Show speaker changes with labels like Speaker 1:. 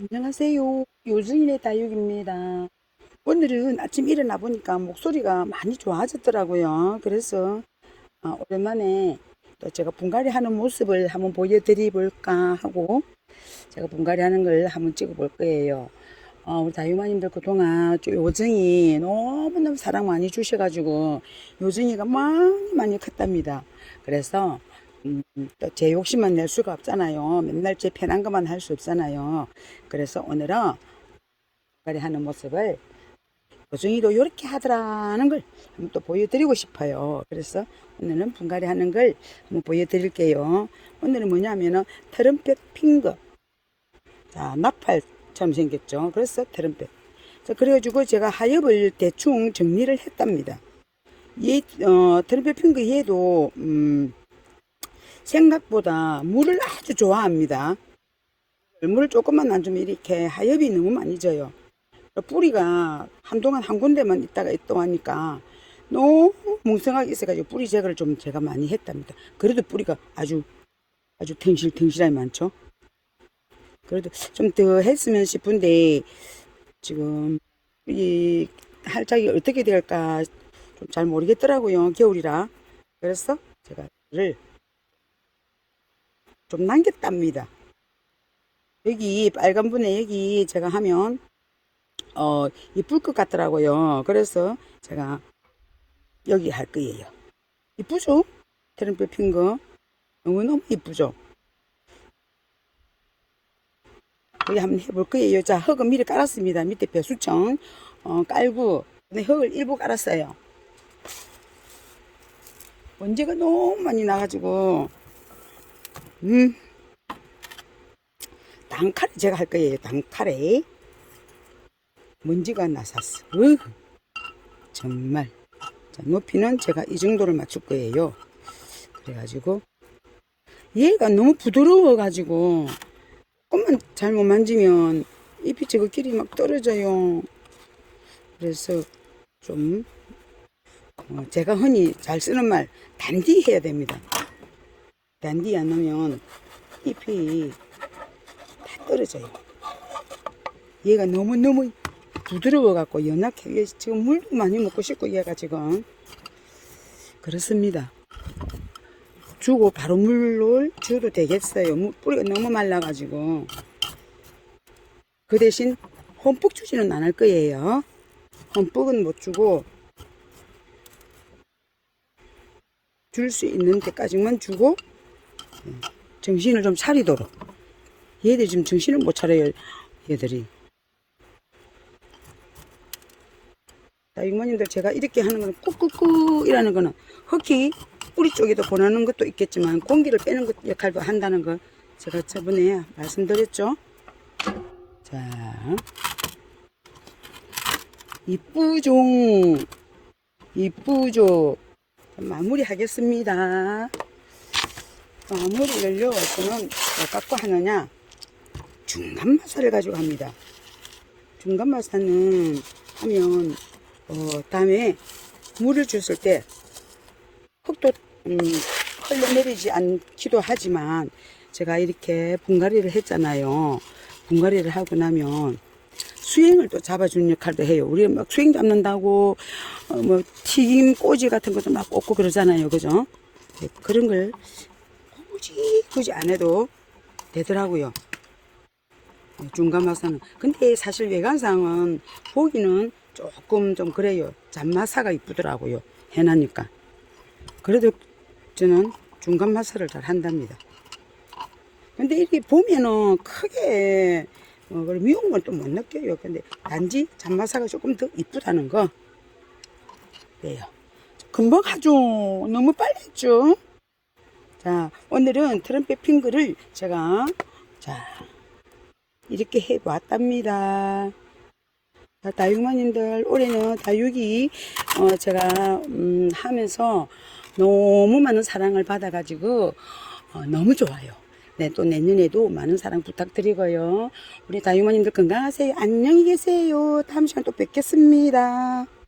Speaker 1: 안녕하세요. 요즘인의 다육입니다. 오늘은 아침 일어나 보니까 목소리가 많이 좋아졌더라고요. 그래서 어, 오랜만에 또 제가 분갈이 하는 모습을 한번 보여드리 볼까 하고 제가 분갈이 하는 걸 한번 찍어 볼 거예요. 어, 우리 다육마님들 그동안 저 요정이 너무너무 사랑 많이 주셔가지고 요정이가 많이 많이 컸답니다. 그래서 음, 또제 욕심만 낼 수가 없잖아요. 맨날 제 편한 것만 할 수 없잖아요. 그래서 오늘은 분갈이 하는 모습을 요정이도 이렇게 하더라는 걸 한번 또 보여드리고 싶어요. 그래서 오늘은 분갈이 하는 걸 한번 보여드릴게요. 오늘은 뭐냐면은 트럼펫 핑거. 자, 나팔처럼 생겼죠. 그래서 트럼펫. 자, 그래가지고 제가 하엽을 대충 정리를 했답니다. 얘, 어, 트럼펫 핑거 얘도, 음, 생각보다 물을 아주 좋아합니다. 물을 조금만 안 주면 이렇게 하엽이 너무 많이 져요. 뿌리가 한동안 한 군데만 있다가 있다고 하니까 너무 뭉성하게 있어가지고 뿌리 제거를 좀 제가 많이 했답니다. 그래도 뿌리가 아주 아주 탱실탱실하게 많죠. 그래도 좀 더 했으면 싶은데 지금 이 할짝이 어떻게 될까 좀 잘 모르겠더라고요. 겨울이라. 그래서 제가 이를 좀 남겼답니다. 여기 빨간 분에 여기 제가 하면 어 이쁠 것 같더라고요. 그래서 제가 여기 할 거예요. 이쁘죠? 트럼펫 핀 거. 너무 너무 이쁘죠? 여기 한번 해볼 거예요. 자, 흙은 미리 깔았습니다. 밑에 배수청 어, 깔고 근데 흙을 일부 깔았어요. 먼지가 너무 많이 나가지고 음 단칼에 제가 할 거예요. 단칼에 먼지가 나섰어. 으 정말 자, 높이는 제가 이 정도를 맞출 거예요. 그래가지고 얘가 너무 부드러워가지고 조금만 잘못 만지면 잎이 저거끼리 막 떨어져요. 그래서 좀 어, 제가 흔히 잘 쓰는 말 단디 해야 됩니다. 단디 안 하면 잎이 다 떨어져요. 얘가 너무너무 부드러워 갖고 연약해. 얘 지금 물도 많이 먹고 싶고 얘가 지금 그렇습니다. 주고 바로 물을 줘도 되겠어요. 물- 뿌리가 너무 말라가지고 그 대신 험뿍 주지는 않을 거예요. 험뿍은 못 주고 줄 수 있는 데까지만 주고 음, 정신을 좀 차리도록. 얘들 지금 정신을 못 차려요 얘들이. 자 이모님들 제가 이렇게 하는 거는 꾹꾹꾹 이라는 거는 흙이 뿌리 쪽에도 보내는 것도 있겠지만 공기를 빼는 것 역할도 한다는 거 제가 저번에 말씀드렸죠? 자 이쁘죠 이쁘죠 마무리 하겠습니다. 마무리를 요, 저는 뭐 갖고 하느냐, 중간 마사를 가지고 합니다. 중간 마사는 하면, 어, 다음에 물을 줬을 때, 흙도, 음, 흘러내리지 않기도 하지만, 제가 이렇게 분갈이를 했잖아요. 분갈이를 하고 나면, 수행을 또 잡아주는 역할도 해요. 우리 막 수행 잡는다고 어, 뭐 튀김 꼬지 같은 것도 막 꽂고 그러잖아요, 그죠? 네, 그런 걸 굳이 굳이 안 해도 되더라고요. 네, 중간 마사는. 근데 사실 외관상은 보기는 조금 좀 그래요. 잔마사가 이쁘더라고요. 해놨니까. 그래도 저는 중간 마사를 잘 한답니다. 근데 이렇게 보면은 크게 어, 그걸 미운 건 또 못 느껴요. 근데 단지 잔마사가 조금 더 이쁘다는 거. 네요. 금방 하죠. 너무 빨리 했죠. 자, 오늘은 트럼펫 핑크를 제가, 자, 이렇게 해봤답니다. 자, 다육마님들, 올해는 다육이, 어, 제가, 음, 하면서 너무 많은 사랑을 받아가지고, 어, 너무 좋아요. 네, 또 내년에도 많은 사랑 부탁드리고요. 우리 다육마님들 건강하세요. 안녕히 계세요. 다음 시간 또 뵙겠습니다.